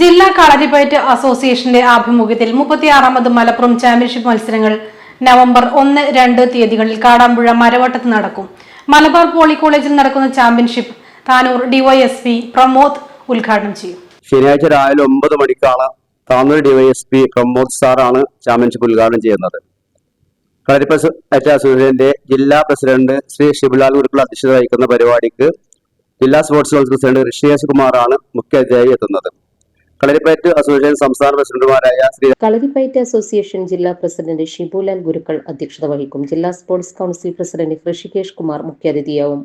ജില്ലാ കളരിപ്പയറ്റ് അസോസിയേഷന്റെ ആഭിമുഖ്യത്തിൽ മുപ്പത്തിയാറാമത് മലപ്പുറം ചാമ്പ്യൻഷിപ്പ് മത്സരങ്ങൾ നവംബർ ഒന്ന് രണ്ട് തീയതികളിൽ കാടാമ്പുഴ മരവട്ടത്ത് നടക്കും. മലബാർ പോളി കോളേജിൽ നടക്കുന്ന ചാമ്പ്യൻഷിപ്പ് താനൂർ ഡിവൈഎസ്പി പ്രമോദ് ഉദ്ഘാടനം ചെയ്യും. ശനിയാഴ്ച രാവിലെ ഒമ്പത് മണിക്കാണ് താനൂർ ഡിവൈഎസ്പി പ്രമോദ് സാറാണ് ചാമ്പ്യൻഷിപ്പ് ഉദ്ഘാടനം ചെയ്യുന്നത്. കളരിപ്പസ് അസോസിയേഷന്റെ ജില്ലാ പ്രസിഡന്റ് ശ്രീ ഷിബുലാൽ ഗുരുക്കൾ അധ്യക്ഷത വഹിക്കുന്ന പരിപാടിക്ക് ജില്ലാ സ്പോർട്സ് കൗൺസിൽ പ്രസിഡന്റ് ഋഷികേശ് കുമാറാണ് മുഖ്യ അതിഥിയായി എത്തുന്നത്. കളരിപ്പയറ്റ് അസോസിയേഷൻ സംസ്ഥാന പ്രസിഡന്റുമാരായ ശ്രീ കളരിപ്പയറ്റ് അസോസിയേഷൻ ജില്ലാ പ്രസിഡന്റ് ഷിബുലാൽ ഗുരുക്കൾ അധ്യക്ഷത വഹിക്കും. ജില്ലാ sports council president Rishikesh Kumar മുഖ്യാതിഥിയാവും.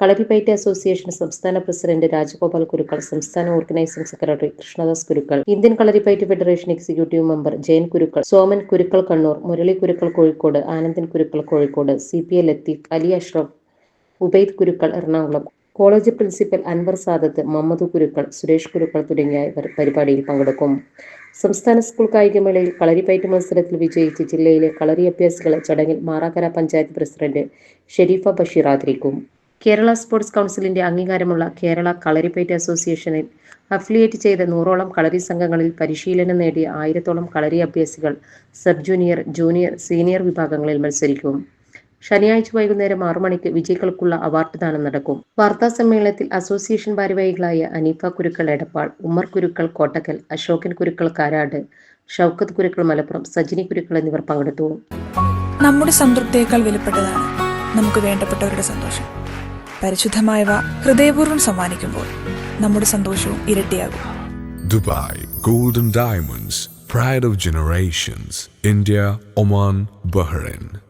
Kalaripayattu association സംസ്ഥാന പ്രസിഡന്റ് രാജഗോപാൽ കുരുക്കൾ സംസ്ഥാന organising secretary Krishnadas Kurukkal Indian Kalaripayattu federation executive member Jayan Kurukkal Soman Kurukkal Kannur Murali Kurukkal Kozhikode Anandan Kurukkal Kozhikode C P L Latheef Ali Ashraf Ubaid Kurukkal Ernakulam college principal Anwar Sadath Muhammad Kurukkal Suresh Kurukkal തുടങ്ങിയവർ പരിപാടിയിൽ പങ്കെടുക്കും. സംസ്ഥാന school കായികമേളയിൽ Kalaripayattu മത്സരത്തിൽ വിജയിച്ച് ജില്ലയിലെ കളരി അഭ്യാസികളെ ചടങ്ങിൽ Marakkara panchayat president Sherifa Basheer ആദരിക്കും. കേരള സ്പോർട്സ് കൗൺസിലിന്റെ അംഗീകാരമുള്ള കേരള കളരിപ്പയറ്റ് അസോസിയേഷനിൽ അഫിലിയേറ്റ് ചെയ്ത നൂറോളം കളരി സംഘങ്ങളിൽ പരിശീലനം നേടിയ ആയിരത്തോളം കളരി അഭ്യാസികൾ സബ് ജൂനിയർ ജൂനിയർ സീനിയർ വിഭാഗങ്ങളിൽ മത്സരിക്കും. ശനിയാഴ്ച വൈകുന്നേരം ആറു മണിക്ക് വിജയികൾക്കുള്ള അവാർഡ് ദാനം നടക്കും. വാർത്താ സമ്മേളനത്തിൽ അസോസിയേഷൻ ഭാരവാഹികളായ അനീഫ കുരുക്കൾ എടപ്പാൾ ഉമ്മർ കുരുക്കൾ കോട്ടക്കൽ അശോകൻ കുരുക്കൾ കാരാട് ഷൗക്കത്ത് കുരുക്കൾ മലപ്പുറം സജിനി കുരുക്കൾ എന്നിവർ പങ്കെടുത്തു. നമ്മുടെ സംതൃപ്തിയേക്കാൾ വിലപ്പെട്ടതാണ് നമുക്ക് വേണ്ടപ്പെട്ടവരുടെ സന്തോഷം. പരിശുദ്ധമായവ ഹൃദയപൂർവം സമ്മാനിക്കുമ്പോൾ നമ്മുടെ സന്തോഷവും ഇരട്ടിയാകും. Dubai golden diamonds pride of generations India Oman Bahrain.